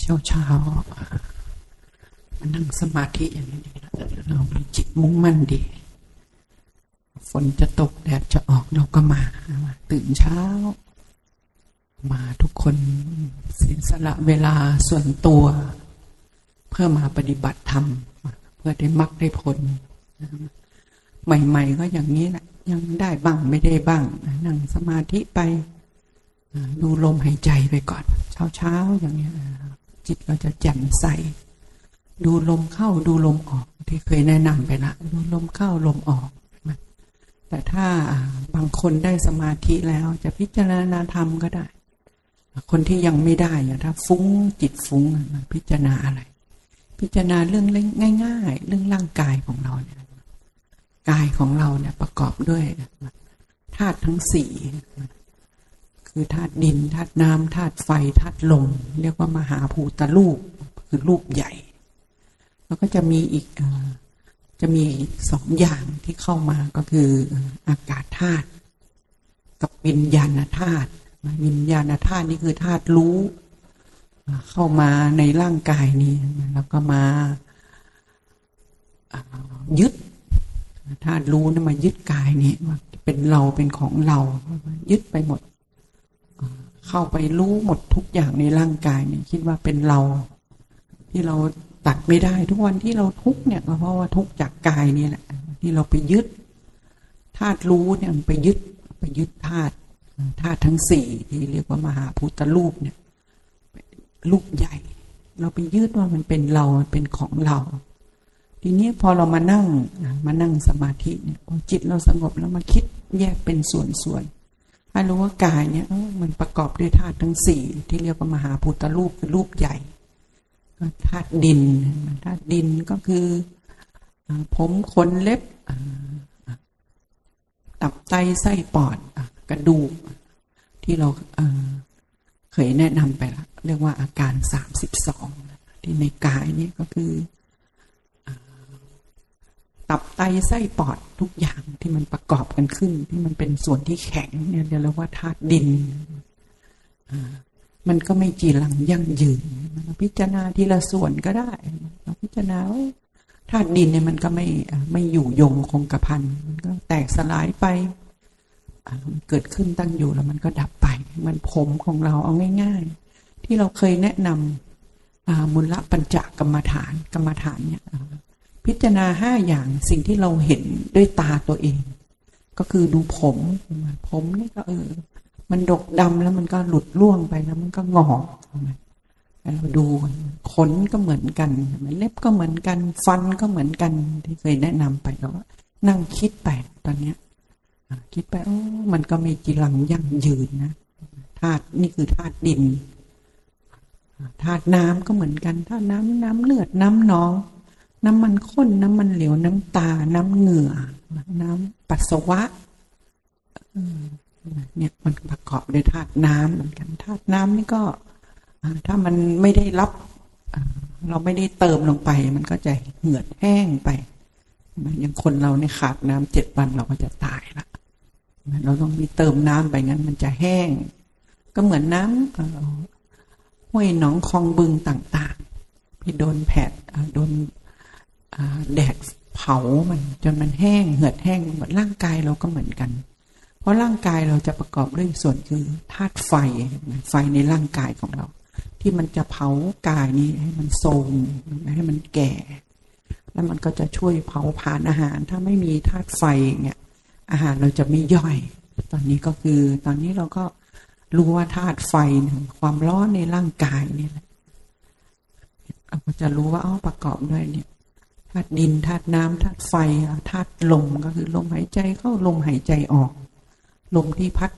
เช้าเช้ามานั่งสมาธิอย่างนี้เรามีจิตมุ่งมั่นดี ฝนจะตกแดดจะออกเราก็มา ตื่นเช้า มาทุกคนเสียสละเวลาส่วนตัว เพื่อมาปฏิบัติธรรม เพื่อได้มรรคได้ผล ใหม่ ๆ ก็อย่างนี้แหละยังได้บ้างไม่ได้บ้าง นั่งสมาธิไปดูลมหายใจไปก่อน เช้าๆอย่างนี้ จิตเราจะแจ่มใส ดูลมเข้าดูลมออกที่เคยแนะนำไปละ ดูลมเข้าลมออก แต่ถ้าบางคนได้สมาธิแล้วจะพิจารณาธรรมก็ได้ คนที่ยังไม่ได้ถ้าฟุ้งจิตฟุ้งพิจารณาอะไร พิจารณาเรื่องง่าย ๆ เรื่องร่างกายของเราเนี่ยกายของเราเนี่ยประกอบด้วยธาตุทั้งสี่ คือธาตุดินธาตุน้ำธาตุไฟธาตุลม เรียกว่ามหาภูตรูปคือรูปใหญ่ แล้วก็จะมีอีกจะมีสองอย่างที่เข้ามาก็คืออากาศธาตุกับวิญญาณธาตุวิญญาณธาตุนี่คือธาตุรู้ เข้ามาในร่างกายนี้แล้วก็มายึดธาตุรู้นี่มายึดกายนี้ว่าเป็นเราเป็นของเรา ยึดไปหมด เข้าไปรู้หมดทุกอย่างในร่างกายเนี่ยคิดว่าเป็นเรา ที่เราตัดไม่ได้ทุกวันที่เราทุกเนี่ยก็เพราะว่าทุกจากกายนี่แหละที่เราไปยึดธาตุรู้เนี่ยไปยึดไปยึดธาตุธาตุทั้งสี่ที่เรียกว่ามหาพุทธรูปเนี่ยรูปใหญ่ เราไปยึดว่ามันเป็นเราเป็นของเรา ทีนี้พอเรามานั่งมานั่งสมาธิเนี่ยพอจิตเราสงบแล้วมาคิดแยกเป็นส่วนๆ ให้รู้ว่ากายเนี่ยมันประกอบด้วยธาตุทั้งสี่ที่เรียกว่ามหาพุทธรูปคือรูปใหญ่ธาตุดินธาตุดินก็คือผมขนเล็บตับไตไส้ปอดกระดูกที่เราเคยแนะนำไปแล้วเรียกว่าอาการสามสิบสองที่ในกายนี้ก็คือ ตับไตไส้ปอดทุกอย่างที่มันประกอบกันขึ้น ที่มันเป็นส่วนที่แข็งเนี่ยเรียกว่าธาตุดินมันก็ไม่จีรังยั่งยืนพิจารณาทีละส่วนก็ได้พิจารณาว่าธาตุดินเนี่ยมันก็ไม่ไม่อยู่ยงคงกระพันมันก็แตกสลายไปเกิดขึ้นตั้งอยู่แล้วมันก็ดับไป มันผมของเราเอาง่าย ๆ ที่เราเคยแนะนำมุลละปัญจกรรมฐานกรรมฐานเนี่ย พิจารณาห้าอย่างสิ่งที่เราเห็นด้วยตาตัวเอง ก็คือดูผมผมนี่ก็เออ มันดกดำแล้วมันก็หลุดล่วงไปแล้วมันก็งอกเราดูขนก็เหมือนกันเล็บก็เหมือนกัน ฟันก็เหมือนกันที่เคยแนะนำไปแล้วนั่งคิดไปตอนเนี้ยคิดไปโอ้มันก็ไม่จีรังยั่งยืนนะธาตุนี่คือธาตุดินธาตุน้ำก็เหมือนกันธาตุน้ำน้ำเลือดน้ำน้อง น้ำมันข้นน้ำมันเหลวน้ำตา น้ำเหงื่อ น้ำปัสสาวะเนี่ยมันประกอบด้วยธาตุน้ำเหมือนกันธาตุน้ำนี่ก็ถ้ามันไม่ได้รับ เราไม่ได้เติมลงไป มันก็จะเหือดแห้งไปอย่างคนเราเนี่ยขาดน้ำเจ็ดวันเราก็จะตายละเราต้องมีเติมน้ำไปงั้น มันจะแห้ง ก็เหมือนน้ำห้วยหนองคลองบึงต่างๆที่โดนแผดโดน แดดเผามันจนมันแห้งเหือดแห้งหมดร่างกายเราก็เหมือนกัน เพราะร่างกายเราจะประกอบด้วยส่วนคือธาตุไฟไฟในร่างกายของเรา ที่มันจะเผากายนี้ให้มันโทมให้มันแก่ แล้วมันก็จะช่วยเผาผลาญอาหาร ถ้าไม่มีธาตุไฟเนี่ยอาหารเราจะไม่ย่อย ตอนนี้ก็คือตอนนี้เราก็รู้ว่าธาตุไฟความร้อนในร่างกายนี่แหละเราก็จะรู้ว่าอ๋อประกอบด้วยเนี่ย ธาตุดินธาตุน้ำธาตุไฟธาตุลมก็คือลมหายใจเข้าลมหายใจออก ลมที่พัด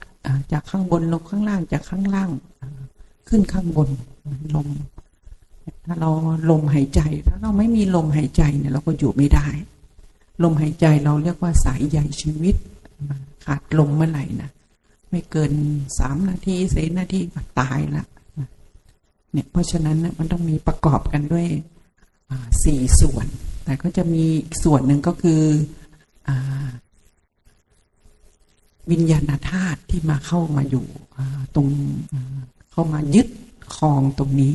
จากข้างบนลงข้างล่างจากข้างล่าง ขึ้นข้างบนลม ถ้าเราลมหายใจ ถ้าเราไม่มีลมหายใจเนี่ยเราก็อยู่ไม่ได้ ลมหายใจเราเรียกว่าสายใหญ่ชีวิต ขาดลมเมื่อไหร่นะไม่เกินสามนาทีเสนาทีก็ตายละเนี่ยเพราะฉะนั้นมันต้องมีประกอบกันด้วยสี่ส่วน แต่ก็จะมีอีกส่วนหนึ่งก็คืออวิญญาณธาตุที่มาเข้ามาอยู่ตรงเข้ามายึดคลองตรงนี้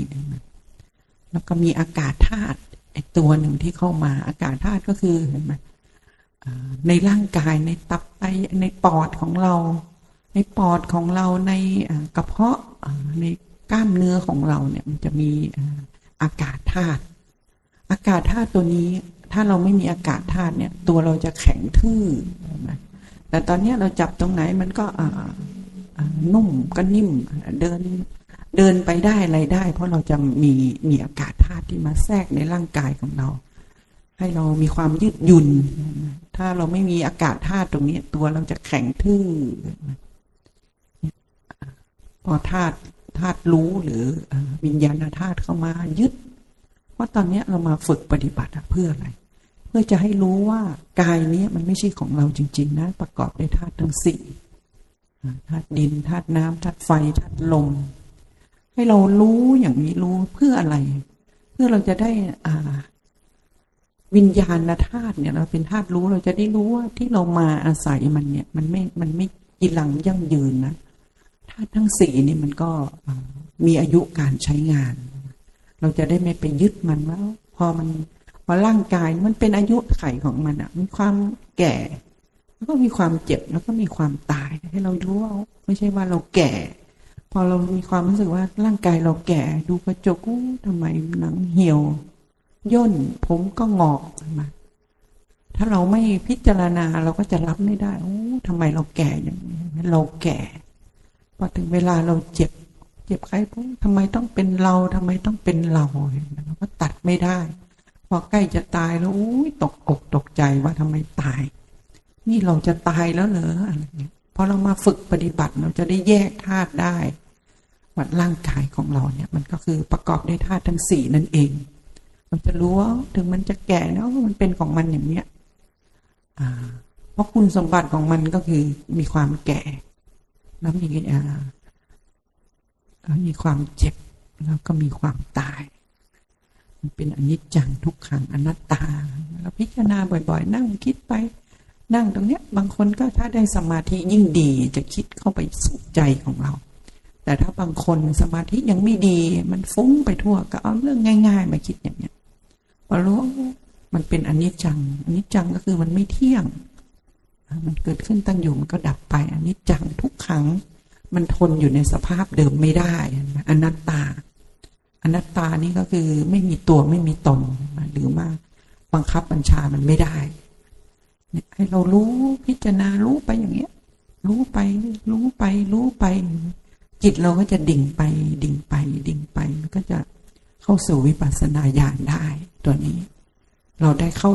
แล้วก็มีอากาศธาตุไอตัวหนึ่งที่เข้ามาอากาศธาตุก็คือเห็นไหมในร่างกายในตับไตในปอดของเรา ในปอดของเราในกระเพาะในกล้ามเนื้อของเราเนี่ยมันจะมีอากาศธาตุ อากาศธาตุตัวนี้ ถ้าเราไม่มีอากาศธาตุเนี่ย ตัวเราจะแข็งทื่อนไหมแต่ตอนนี้เราจับตรงไหนมันก็นุ่มก็นิ่มเดินเดินไปได้อะไรได้ เพราะเราจะมีมีอากาศธาตุที่มาแทรกในร่างกายของเรา ให้เรามีความยืดหยุ่น ถ้าเราไม่มีอากาศธาตุตรงนี้ ตัวเราจะแข็งทื่อพอธาตุธาตุรู้หรือเอ่อวิญญาณธาตุเข้ามายึด ว่าตอนนี้เรามาฝึกปฏิบัติเพื่ออะไร เพื่อจะให้รู้ว่ากายนี้มันไม่ใช่ของเราจริง ๆ นะ ประกอบด้วยธาตุทั้งสี่ธาตุดินธาตุน้ำธาตุไฟธาตุลม ให้เรารู้อย่างนี้รู้เพื่ออะไร เพื่อเราจะได้อ่า วิญญาณธาตุเนี่ย เราเป็นธาตุรู้เราจะได้รู้ว่าที่เรามาอาศัยมันเนี่ย มันไม่มันไม่กีรังยั่งยืนนะธาตุทั้งสี่นี่มันก็มีอายุการใช้งาน เราจะได้ไม่ไปยึดมันว่าพอมันพอร่างกายมันเป็นอายุไขของมันอะมีความแก่ แล้วก็มีความเจ็บแล้วก็มีความตายให้เรารู้ว่าไม่ใช่ว่าเราแก่ พอเรามีความรู้สึกว่าร่างกายเราแก่ดูกระจกอู้ทำไมหนังเหี่ยวย่นผมก็งอกมาถ้าเราไม่พิจารณาเราก็จะรับไม่ได้โอ้ทำไมเราแก่อย่างนี้เราแก่ พอถึงเวลาเราเจ็บ เจ็บใครทำไมต้องเป็นเราทำไมต้องเป็นเราเราก็ตัดไม่ได้ พอใกล้จะตายแล้วอุ้ยตกอกตกใจว่าทำไมตาย นี่เราจะตายแล้วเหรออะไรเงี้ยพอเรามาฝึกปฏิบัติเราจะได้แยกธาตุได้ว่าร่างกายของเราเนี่ยมันก็คือประกอบด้วยธาตุทั้งสี่นั่นเอง เราจะรู้ว่าถึงมันจะแก่แล้วมันเป็นของมันอย่างเนี้ยเพราะคุณสมบัติของมันก็คือมีความแก่แล้วมีอ่า มีความเจ็บแล้วก็มีความตาย มันเป็นอนิจจังทุกขังอนัตตาเราพิจารณาบ่อย ๆ นั่งคิดไป นั่งตรงเนี้ย บางคนก็ถ้าได้สมาธิยิ่งดีจะคิดเข้าไปสู่ใจของเรา แต่ถ้าบางคนสมาธิยังไม่ดี มันฟุ้งไปทั่วก็เอาเรื่องง่าย ๆ มาคิดอย่างเนี้ยพอรู้ว่ามันเป็นอนิจจังอนิจจังก็คือมันไม่เที่ยง มันเกิดขึ้นตั้งอยู่มันก็ดับไปอนิจจังทุกครั้ง มันทนอยู่ในสภาพเดิมไม่ได้อนัตตา อนัตตานี่ก็คือไม่มีตัวไม่มีตนหรือว่าบังคับบัญชามันไม่ได้ให้เรารู้พิจารณารู้ไปอย่างเงี้ย รู้ไป รู้ไป รู้ไป จิตเราก็จะดิ่งไป ดิ่งไป ดิ่งไปมันก็จะเข้าสู่วิปัสสนาญาณได้ ตัวนี้ เราได้เข้า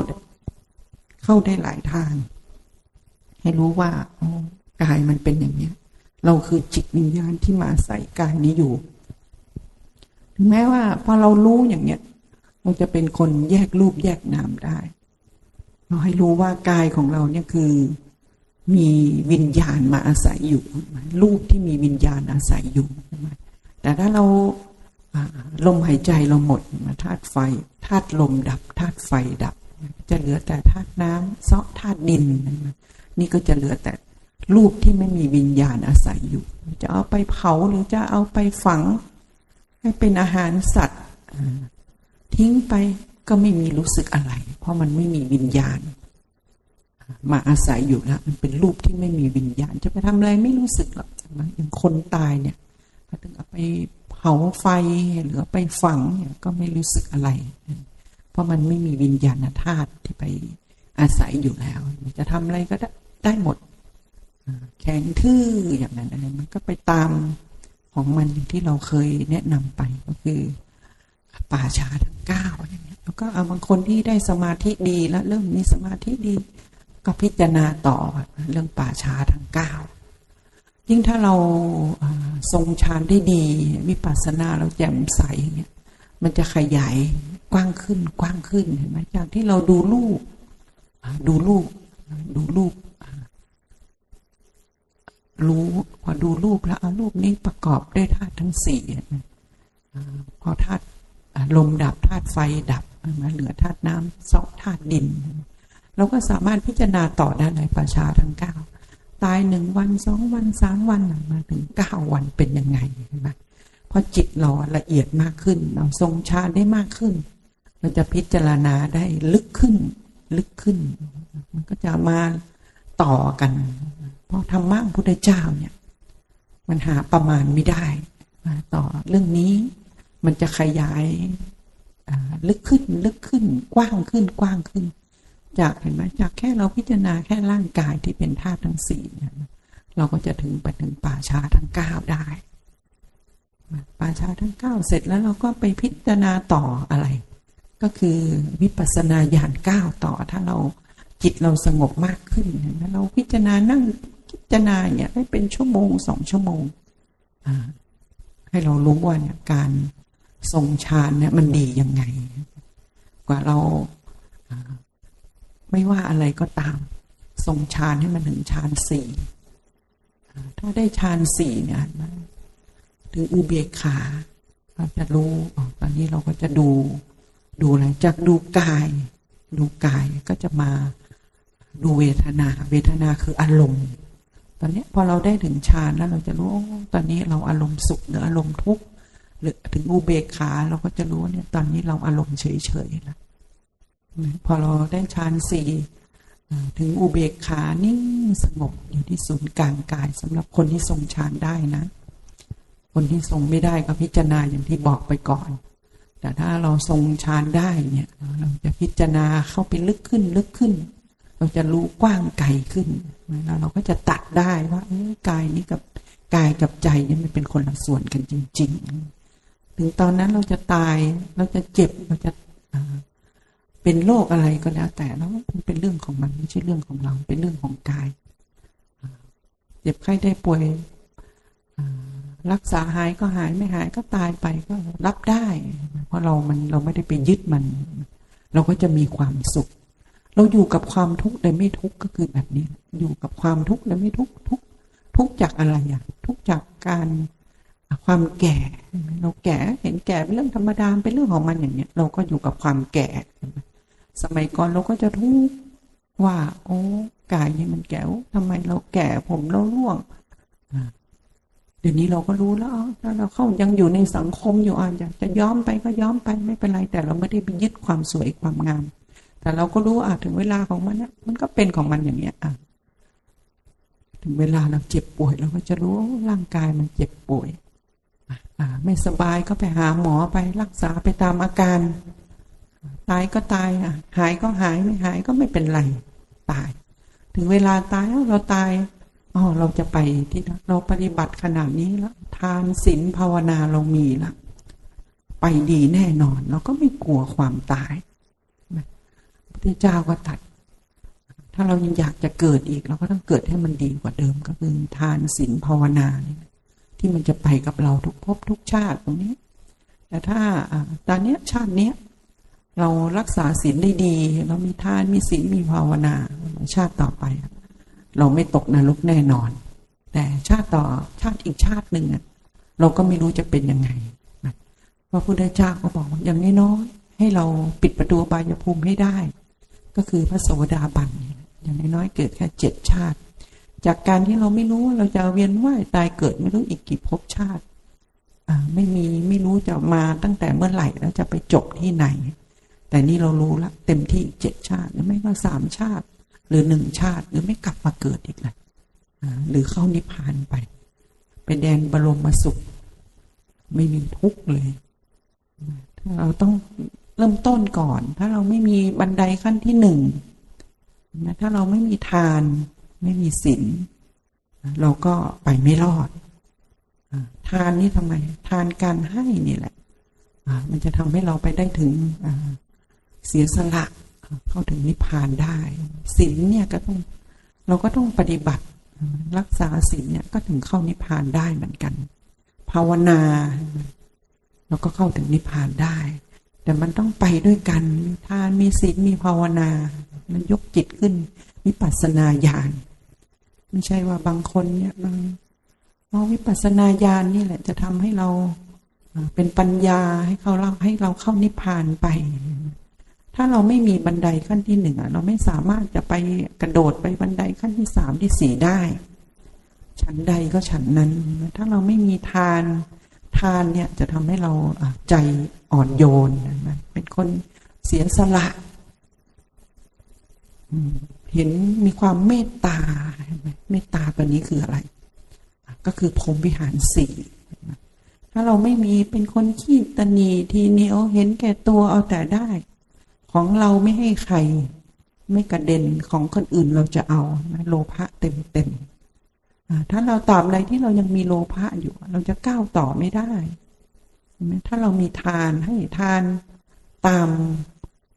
เข้าได้หลายทาง ให้รู้ว่ากายมันเป็นอย่างเนี้ย เราคือจิตวิญญาณที่มาใส่กายนี้อยู่ ถึงแม้ว่าพอเรารู้อย่างเนี้ย เราจะเป็นคนแยกรูปแยกนามได้ เราให้รู้ว่ากายของเราเนี่ยคือมีวิญญาณมาอาศัยอยู่รูปที่มีวิญญาณอาศัยอยู่แต่ถ้าเราอ่าลมหายใจเราหมดธาตุไฟธาตุลมดับธาตุไฟดับ จะเหลือแต่ธาตุน้ำเซาะธาตุดิน นี่ก็จะเหลือแต่ รูปที่ไม่มีวิญญาณอาศัยอยู่ จะเอาไปเผาหรือจะเอาไปฝัง ให้เป็นอาหารสัตว์ ทิ้งไปก็ไม่มีรู้สึกอะไร เพราะมันไม่มีวิญญาณ มาอาศัยอยู่แล้วมันเป็นรูปที่ไม่มีวิญญาณ จะไปทำอะไรไม่รู้สึกหรอกอย่างคนตายเนี่ยถึงเอาไปเผาไฟหรือเอาไปฝังเนี่ยก็ไม่รู้สึกอะไร เพราะมันไม่มีวิญญาณธาตุที่ไปอาศัยอยู่แล้ว จะทำอะไรก็ได้หมด แข็งทื่ออย่างนั้นอะไรมันก็ไปตามของมันที่เราเคยแนะนำไปก็คือ ป่าชาทั้งเก้าอย่างเงี้ยแล้วก็เอาบางคนที่ได้สมาธิดีแล้วเริ่มมีสมาธิดี ก็พิจารณาต่อเรื่องป่าชาทั้งเก้ายิ่งถ้าเราทรงฌานได้ดีวิปัสสนาเราแจ่มใสอย่างเงี้ยมันจะขยายกว้างขึ้นกว้างขึ้นเห็นไหมจากที่เราดูรูปอ่าดูรูปดูรูปอ่า รู้พอดูรูปแล้วเอารูปนี้ประกอบด้วยธาตุทั้งสี่พอธาตุลมดับธาตุไฟดับมาเหลือธาตุน้ำซอกธาตุดิน เราก็สามารถพิจารณาต่อได้ในประชาทั้งเก้าตายหนึ่งวันสองวันสามวันมาถึงเก้าวันเป็นยังไงเห็นไหมพราะจิตเราละเอียดมากขึ้นเราทรงฌานได้มากขึ้น เราจะพิจารณาได้ลึกขึ้น ลึกขึ้น มันก็จะมาต่อกัน พราะธรรมะพุทธเจ้าเนี่ย มันหาประมาณไม่ได้ ต่อเรื่องนี้มันจะขยายลึกขึ้นลึกขึ้นกว้างขึ้นกว้างขึ้น จากเห็นไหมจากแค่เราพิจารณาแค่ร่างกายที่เป็นธาตุทั้งสี่เนี่ยเราก็จะถึงไปถึงป่าช้าทั้งเก้าได้ป่าช้าทั้งเก้าเสร็จแล้วเราก็ไปพิจารณาต่ออะไร ก็คือวิปัสสนาญาณเก้าต่อถ้าเราจิตเราสงบมากขึ้นเห็นไหมเราพิจารณานั่ง พิจารณาเนี่ยได้เป็นชั่วโมงสองชั่วโมงให้เรารู้ว่าเนี่ยการทรงฌานเนี่ยมันดียังไง กว่าเราไม่ว่าอะไรก็ตาม ทรงฌานให้มันถึงฌานสี่ถ้าได้ฌานสี่เนี่ยถึงอุเบกขาเราจะรู้ตอนนี้เราก็จะดูดูอะไรจากดูกาย ดูกายก็จะมาดูเวทนา เวทนาคืออารมณ์ อนนี้พอเราได้ถึงฌานแล้วเราจะรู้ตอนนี้เราอารมณ์สุขหรืออารมณ์ทุกข์หรือถึงอุเบกขาเราก็จะรู้ว่าเนี่ยตอนนี้เราอารมณ์เฉยๆแล้วพอเราได้ฌานสี่ถึงอุเบกขานิ่งสงบอยู่ที่ศูนย์กลางกายสำหรับคนที่ทรงฌานได้นะ คนที่ทรงไม่ได้ก็พิจารณาอย่างที่บอกไปก่อน แต่ถ้าเราทรงฌานได้เนี่ยเราจะพิจารณาเข้าไปลึกขึ้นลึกขึ้น เราจะรู้กว้างไกลขึ้นแล้วเราก็จะตัดได้ว่ากายนี้กับกายกับใจนี่มันเป็นคนละส่วนกันจริง ๆ ถึงตอนนั้นเราจะตายเราจะเจ็บเราจะเป็นโรคอะไรก็แล้ว แต่แล้วมันเป็นเรื่องของมันไม่ใช่เรื่องของเรา เป็นเรื่องของกายเจ็บไข้ได้ป่วยรักษาหายก็หายไม่หายก็ตายไปก็รับได้ เพราะเรามันเราไม่ได้ไปยึดมัน เราก็จะมีความสุข เราอยู่กับความทุกข์แต่ไม่ทุกข์ก็คือแบบนี้ อยู่กับความทุกข์แต่ไม่ทุกข์ทุกทุกจากอะไรอะทุกจากการความแก่ เราแก่เห็นแก่เป็นเรื่องธรรมดาเป็นเรื่องของมันอย่างเนี้ย เราก็อยู่กับความแก่ สมัยก่อนเราก็จะทุกข์ว่า โอ้กายนี่มันแก่ทำไมเราแก่ผมเราร่วงเดี๋ยวนี้เราก็รู้แล้วถ้าเราเข้ายังอยู่ในสังคมอยู่อากจะย้อมไปก็ย้อมไปไม่เป็นไร แต่เราไม่ได้ไปยึดความสวยความงาม แต่เราก็รู้อะถึงเวลาของมันเนี่ยมันก็เป็นของมันอย่างเนี้ยอะถึงเวลาเราเจ็บป่วยเราก็จะรู้ร่างกายมันเจ็บป่วยอะอ่าไม่สบายก็ไปหาหมอไปรักษาไปตามอาการ ตายก็ตายอะ หายก็หายไม่หายก็ไม่เป็นไรตาย ถึงเวลาตายเราตายอ๋อเราจะไปที่เราปฏิบัติขนาดนี้แล้วทานศีลภาวนาเรามีละไปดีแน่นอน เราก็ไม่กลัวความตาย พระเจ้าก็ตัด ถ้าเรายังอยากจะเกิดอีก เราก็ต้องเกิดให้มันดีกว่าเดิมก็คือทานศีลภาวนานี่ที่มันจะไปกับเราทุกภพทุกชาติตรงนี้ แต่ถ้าตอนนี้ชาติเนี้ยเรารักษาศีลได้ดี เรามีทานมีศีลมีภาวนาชาติต่อไป เราไม่ตกนรกแน่นอน แต่ชาติต่อชาติอีกชาติหนึ่งเราก็ไม่รู้จะเป็นยังไงนะพระพุทธเจ้าก็บอกอย่างน้อยๆให้เราปิดประตูบายภูมิให้ได้ ก็คือพระโสดาบันอย่างน้อยๆเกิดแค่เจ็ดชาติ จากการที่เราไม่รู้ว่าเราจะเวียนว่ายตายเกิดไม่รู้อีกกี่ภพชาติไม่มีไม่รู้จะมาตั้งแต่เมื่อไหร่แล้วจะไปจบที่ไหน แต่นี่เรารู้ละเต็มที่เจ็ดชาติหรือไม่ก็สามชาติ หรือหนึ่งชาติหรือไม่กลับมาเกิดอีกเลยหรือเข้านิพพานไป ไปแดนบรมสุข ไม่มีทุกข์เลยถ้าเราต้อง เริ่มต้นก่อน ถ้าเราไม่มีบันไดขั้นที่หนึ่งนะถ้าเราไม่มีทาน ไม่มีศีลเราก็ไปไม่รอด ทานนี่ทำไม ทานการให้นี่แหละ มันจะทำให้เราไปได้ถึงเสียสละเข้าถึงนิพพานได้ศีลเนี่ยก็ต้องเราก็ต้องปฏิบัติรักษาศีลเนี่ยก็ถึงเข้านิพพานได้เหมือนกัน ภาวนา เราก็เข้าถึงนิพพานได้ แต่มันต้องไปด้วยกัน มีทานมีศีลมีภาวนา มันยกจิตขึ้นวิปัสสนาญาณไม่ใช่ว่าบางคนเนี่ยบางเอาวิปัสสนาญาณนี่แหละ จะทำให้เราเป็นปัญญาให้เขาเล่าให้เราเข้านิพพานไป ถ้าเราไม่มีบันไดขั้นที่หนึ่งเราไม่สามารถจะไปกระโดดไปบันไดขั้นที่สามที่สี่ได้ ฉันใดก็ฉันนั้น ถ้าเราไม่มีทาน ทานเนี่ยจะทำให้เราใจอ่อนโยนนะเป็นคนเสียสละเห็นมีความเมตตาเมตตาตัวนี้คืออะไร ก็คือพรหมวิหารสี่ถ้าเราไม่มีเป็นคนขี้ตะหนีทีเหนียวเห็นแก่ตัวเอาแต่ได้ ของเราไม่ให้ใคร ไม่กระเด็นของคนอื่นเราจะเอาโลภะเต็มเต็ม ถ้าเราตอบอะไรที่เรายังมีโลภะอยู่ เราจะก้าวต่อไม่ได้เห็นไหมถ้าเรามีทานให้ทานตาม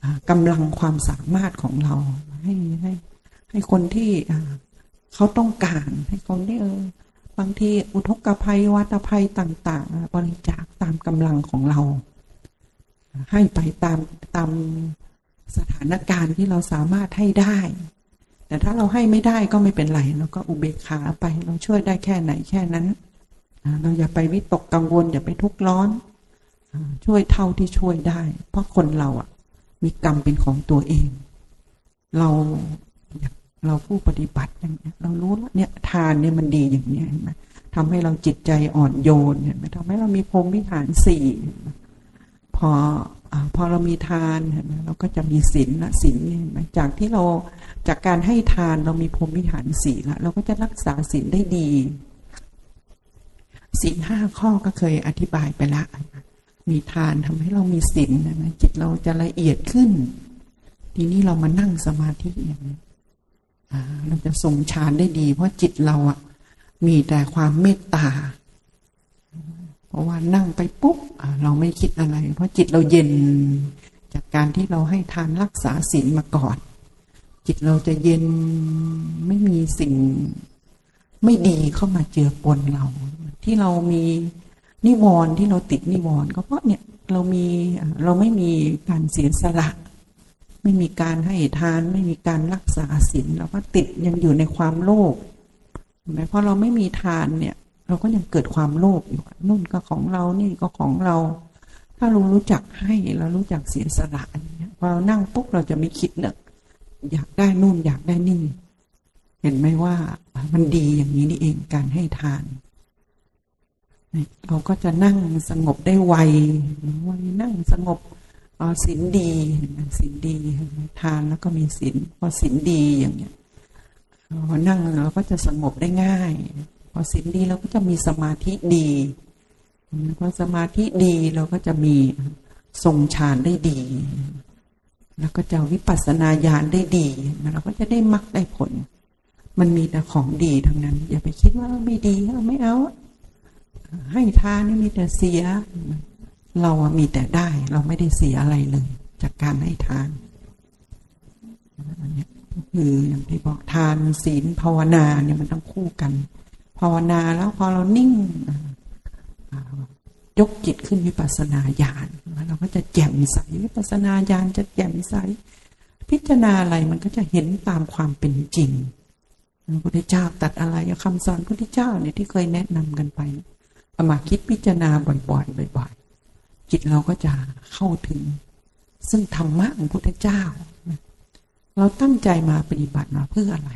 อ่ากำลังความสามารถของเรา ให้ให้ให้คนที่เขาต้องการให้คนที่เออบางทีอุทกภัยวัตภัยต่าง ๆ บริจาคตามกำลังของเรา ให้ไปตามตามสถานการณ์ที่เราสามารถให้ได้ แต่ถ้าเราให้ไม่ได้ก็ไม่เป็นไรเราก็อุเบกขาไป เราช่วยได้แค่ไหนแค่นั้น เราอย่าไปวิตกกังวล อย่าไปทุกข์ร้อน ช่วยเท่าที่ช่วยได้ เพราะคนเราอะ มีกรรมเป็นของตัวเอง เราเราผู้ปฏิบัติอย่างเนี้ยเรารู้แล้วเนี่ยทานเนี่ยมันดีอย่างเนี้ยเห็นไหมทำให้เราจิตใจอ่อนโยนเห็นไหมทำให้เรามีพรมวิหารสี่พอ อพอเรามีทานเราก็จะมีศีลละศีลเนี่ยนไหมจากที่เราจากการให้ทานเรามีพรหมวิหารสี่ละเราก็จะรักษาศีลได้ดีศีลห้าข้อก็เคยอธิบายไปละ มีทานทำให้เรามีศีลนะจิตเราจะละเอียดขึ้น ทีนี้เรามานั่งสมาธิอย่างนี้เราจะทรงฌานได้ดี เพราะจิตเราอะมีแต่ความเมตตา ราะว่านั่งไปปุ๊บเราไม่คิดอะไร เพราะจิตเราเย็นจากการที่เราให้ทานรักษาศีลมาก่อน จิตเราจะเย็นไม่มีสิ่งไม่ดีเข้ามาเจือปนเรา ที่เรามีนิวรณ์ที่เราติดนิวรณ์ก็เพราะเนี่ยเรามีเราไม่มีการเสียสละ ไม่มีการให้ทาน ไม่มีการรักษาศีลเราก็ติดยังอยู่ในความโลภเพราะเราไม่มีทานเนี่ย เราก็ยังเกิดความโลภอยู่นู่นก็ของเรานี่ก็ของเรา ถ้าเรารู้จักให้เรารู้จักเสียสละอย่างเงี้พอเรานั่งปุ๊บเราจะไม่คิดเนี่ยอยากได้นู่นอยากได้นี่ เห็นไหมว่ามันดีอย่างนี้นี่เองการให้ทาน เราก็จะนั่งสงบได้ไวไวนั่งสงบศีลดีศีลดีทานแล้วก็มีศีลพอศีลดีอย่างเงี้ยพอนั่งเราก็จะสงบได้ง่าย อศีลดีเราก็จะมีสมาธิดีพอสมาธิดีเราก็จะมีทรงฌานได้ดี แล้วก็จะวิปัสสนาญาณได้ดีเราก็จะได้มรรคได้ผล มันมีแต่ของดีทั้งนั้น อย่าไปคิดว่าไม่ดีเราไม่เอา ให้ทานนี่มีแต่เสีย เราอะมีแต่ได้ เราไม่ได้เสียอะไรเลย จากการให้ทานก็คืออย่างที่บอกทานศีลภาวนาเนี่ยมันต้องคู่กัน ภาวนาแล้วพอเรานิ่ง ยกจิตขึ้นวิปัสนาญาณเราก็จะแจ่มใสวิปัสนาญาณจะแจ่มใส พิจารณาอะไรมันก็จะเห็นตามความเป็นจริงพระพุทธเจ้าตัดอะไรคำสอนพระพุทธเจ้าเนี่ยที่เคยแนะนำกันไปเอามาคิดพิจารณาบ่อยๆบ่อยๆ จิตเราก็จะเข้าถึง ซึ่งธรรมะของพระพุทธเจ้า เราตั้งใจมาปฏิบัติมาเพื่ออะไร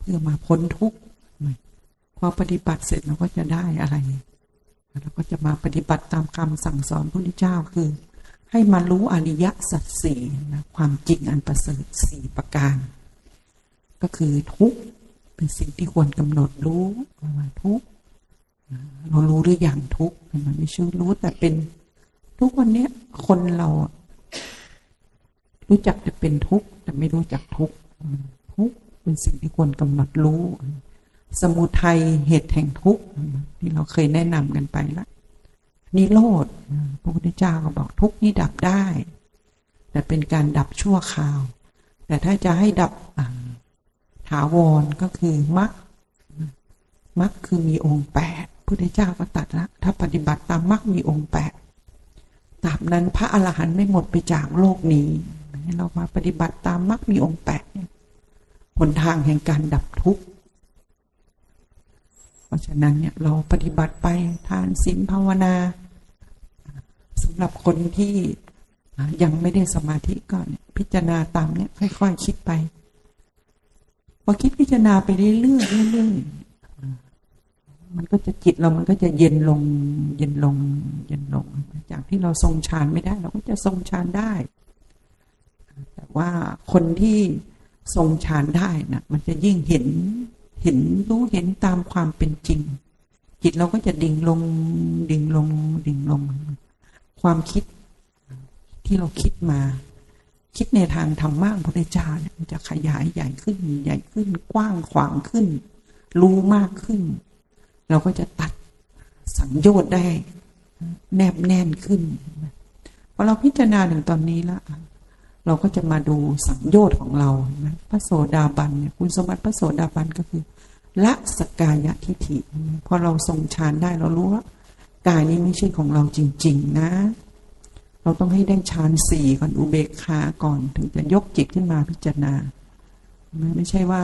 เพื่อมาพ้นทุกข์ พอปฏิบัติเสร็จเราก็จะได้อะไรเราก็จะมาปฏิบัติตามคำสั่งสอนพระพุทธเจ้าคือ ให้มารู้อริยสัจสี่นะความจริงอันประเสริฐสี่ประการ ก็คือทุกเป็นสิ่งที่ควรกำหนดรู้ว่าทุกเรารู้หรืออย่างทุกมันไม่ใช่รู้แต่เป็นทุกวันเนี้ยคนเรา รู้จักจะเป็นทุกข์แต่ไม่รู้จักทุกข์ทุกเป็นสิ่งที่ควรกำหนดรู้ สมุทัยเหตุแห่งทุกข์ที่เราเคยแนะนำกันไปแล้วนิโรธพระพุทธเจ้าก็บอกทุกข์นี่ดับได้ แต่เป็นการดับชั่วคราว แต่ถ้าจะให้ดับอ่าถาวรก็คือมรรคมรรคคือมีองค์แปดพุทธเจ้าก็ตัดละถ้าปฏิบัติตามมรรคมีองค์แปดตาบนั้นพระอรหันต์ไม่หมดไปจากโลกนี้ เรามาปฏิบัติตามมรรคมีองค์แปดหนทางแห่งการดับทุกข์ ราะฉะนั้นเนี่ยเราปฏิบัติไปทานศีลภาวนาสำหรับคนที่ยังไม่ได้สมาธิก็เนี่ยพิจารณาตามเนี่ยค่อยๆคิดไปพอคิดพิจารณาไปเรื่อยๆเรื่อยๆมันก็จะจิตเรามันก็จะเย็นลง เย็นลง เย็นลง จากที่เราทรงฌานไม่ได้ เราก็จะทรงฌานได้ แต่ว่าคนที่ทรงฌานได้นะมันจะยิ่งเห็น เห็นรู้เห็นตามความเป็นจริง จิตเราก็จะดิ่งลง ดิ่งลง ดิ่งลง ความคิดที่เราคิดมา คิดในทางธรรมะของพระพุทธเจ้าเนี่ยมันจะขยายใหญ่ขึ้น ใหญ่ขึ้น กว้างขวางขึ้น รู้มากขึ้น เราก็จะตัดสังโยชน์ได้ แนบแน่นขึ้นพอเราพิจารณาถึงตอนนี้และ เราก็จะมาดูสังโยชน์ของเรานะพระโสดาบันเนี่ยคุณสมบัติพระโสดาบันก็คือละสกกายะทิฏฐิพอเราทรงฌานได้เรารู้ว่ากายนี้ไม่ใช่ของเราจริง ๆ นะ เราต้องให้ได้ฌานสี่ก่อนอุเบกขาก่อนถึงจะยกจิตขึ้นมาพิจารณา ไม่ใช่ว่า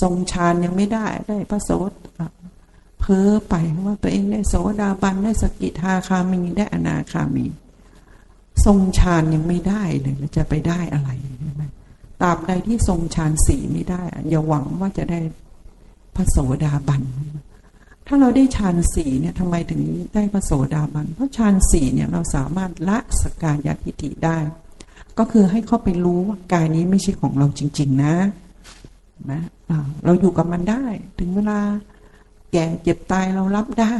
ทรงฌานยังไม่ได้ได้พระโสดเพ้อไปว่าตัวเองได้โสดาบันได้สกิทาคามีได้อนาคามี ทรงฌานยังไม่ได้เลยจะไปได้อะไรใช่ไหมตราบใดที่ทรงฌานสี่ไม่ได้ อย่าหวังว่าจะได้พระโสดาบัน ถ้าเราได้ฌานสี่เนี่ยทำไมถึงได้พระโสดาบัน เพราะฌานสี่เนี่ยเราสามารถละสกายทิฏฐิได้ ก็คือให้เข้าไปรู้ว่ากายนี้ไม่ใช่ของเราจริง ๆ นะนะเราอยู่กับมันได้ ถึงเวลาแก่เจ็บตายเรารับได้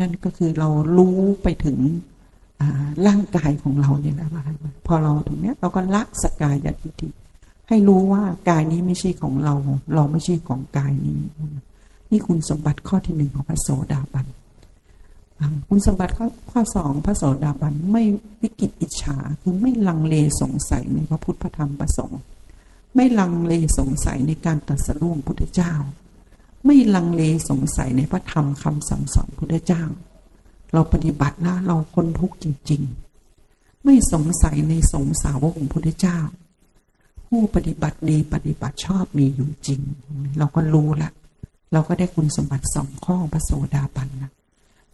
นั่นก็คือเรารู้ไปถึง ร่างกายของเราเนี่ยนะพอเราถึงเนี้ยเราก็ละสกายทิฏฐิให้รู้ว่ากายนี้ไม่ใช่ของเรา เราไม่ใช่ของกายนี้ นี่คุณสมบัติข้อที่หนึ่งของพระโสดาบันคุณสมบัติข้อข้อสองพระโสดาบันไม่วิกิตอิจฉาคือไม่ลังเลสงสัยในพระพุทธธรรมพระสงฆ์ไม่ลังเลสงสัยในการตรัสรู้พุทธเจ้า ไม่ลังเลสงสัยในพระธรรมคำสั่งสอนพุทธเจ้า เราปฏิบัติแล้วเราคนทุกข์จริง ๆ ไม่สงสัยในสงสาวกของพุทธเจ้า ผู้ปฏิบัติดีปฏิบัติชอบมีอยู่จริง เราก็รู้ละเราก็ได้คุณสมบัติสองข้อพระโสดาบันนะ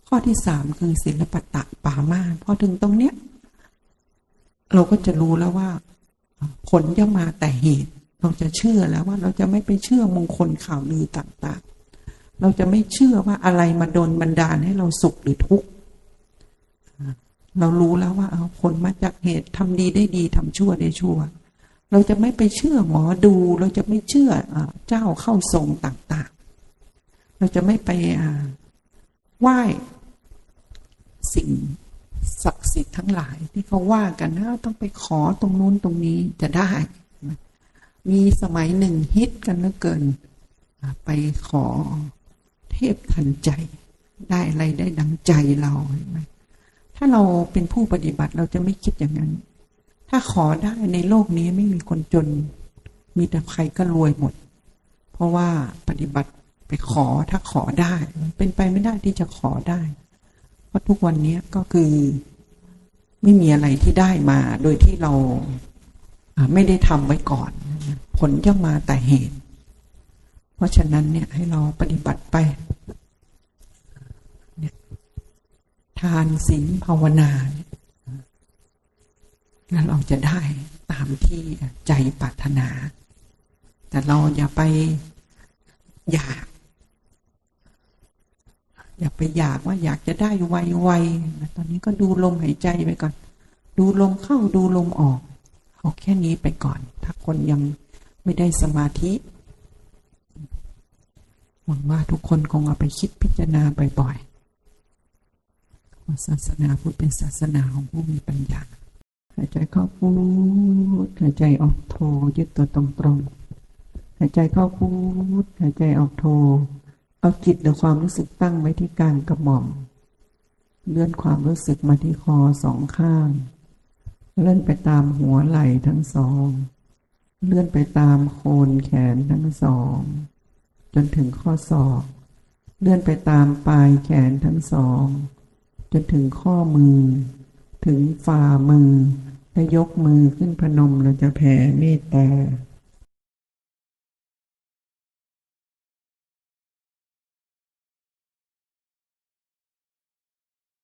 ข้อที่สามคือศิลปะตะปามาพอถึงตรงเนี้ย เราก็จะรู้แล้วว่า ผลย่อมมาแต่เหตุ เราจะเชื่อแล้วว่าเราจะไม่ไปเชื่อมงคลข่าวลือต่าง ๆ เราจะไม่เชื่อว่าอะไรมาโดนบันดาลให้เราสุขหรือทุกข์เรารู้แล้วว่าเอาผลมาจากเหตุทำดีได้ดีทำชั่วได้ชั่ว เราจะไม่ไปเชื่อหมอดู เราจะไม่เชื่อเจ้าเข้าทรงต่างๆ เราจะไม่ไปไหว้สิ่งศักดิ์สิทธิ์ทั้งหลายที่เขาว่ากันนะต้องไปขอตรงนู้นตรงนี้จะได้ มีสมัยหนึ่งฮิตกันเหลือเกิน ไปขอ เทพทันใจ ได้อะไรได้ดังใจเราเห็นไหมถ้าเราเป็นผู้ปฏิบัติเราจะไม่คิดอย่างนั้น ถ้าขอได้ในโลกนี้ไม่มีคนจน มีแต่ใครก็รวยหมด เพราะว่าปฏิบัติไปขอถ้าขอได้ เป็นไปไม่ได้ที่จะขอได้ เพราะทุกวันนี้ก็คือไม่มีอะไรที่ได้มาโดยที่เราไม่ได้ทำไว้ก่อน ผลย่อมมาแต่เหตุ เพราะฉะนั้นเนี่ยให้เราปฏิบัติไป ทานศีลภาวนาแล้วเราจะได้ตามที่ใจปรารถนา แต่เราอย่าไปอยาก อย่าไปอยากว่าอยากจะได้ไวๆตอนนี้ก็ดูลมหายใจไปก่อน ดูลมเข้าดูลมออกเอาแค่นี้ไปก่อน ถ้าคนยังไม่ได้สมาธิหวังว่าทุกคนคงเอาไปคิดพิจารณาบ่อยๆ ศาสนาพุทธเป็นศาสนาของผู้มีปัญญาหายใจเข้าพูดหายใจออกโทยึดตัวตรงๆหายใจเข้าพูดหายใจออกโทเอาจิตหรือความรู้สึกตั้งไว้ที่กลางกระหม่อม เลื่อนความรู้สึกมาที่คอสองข้าง เลื่อนไปตามหัวไหล่ทั้งสอง เลื่อนไปตามโคนแขนทั้งสอง จนถึงข้อศอก เลื่อนไปตามปลายแขนทั้งสอง จนถึงข้อมือ ถึงฝ่ามือและยกมือขึ้นพนมเราจะแผ่เมตตา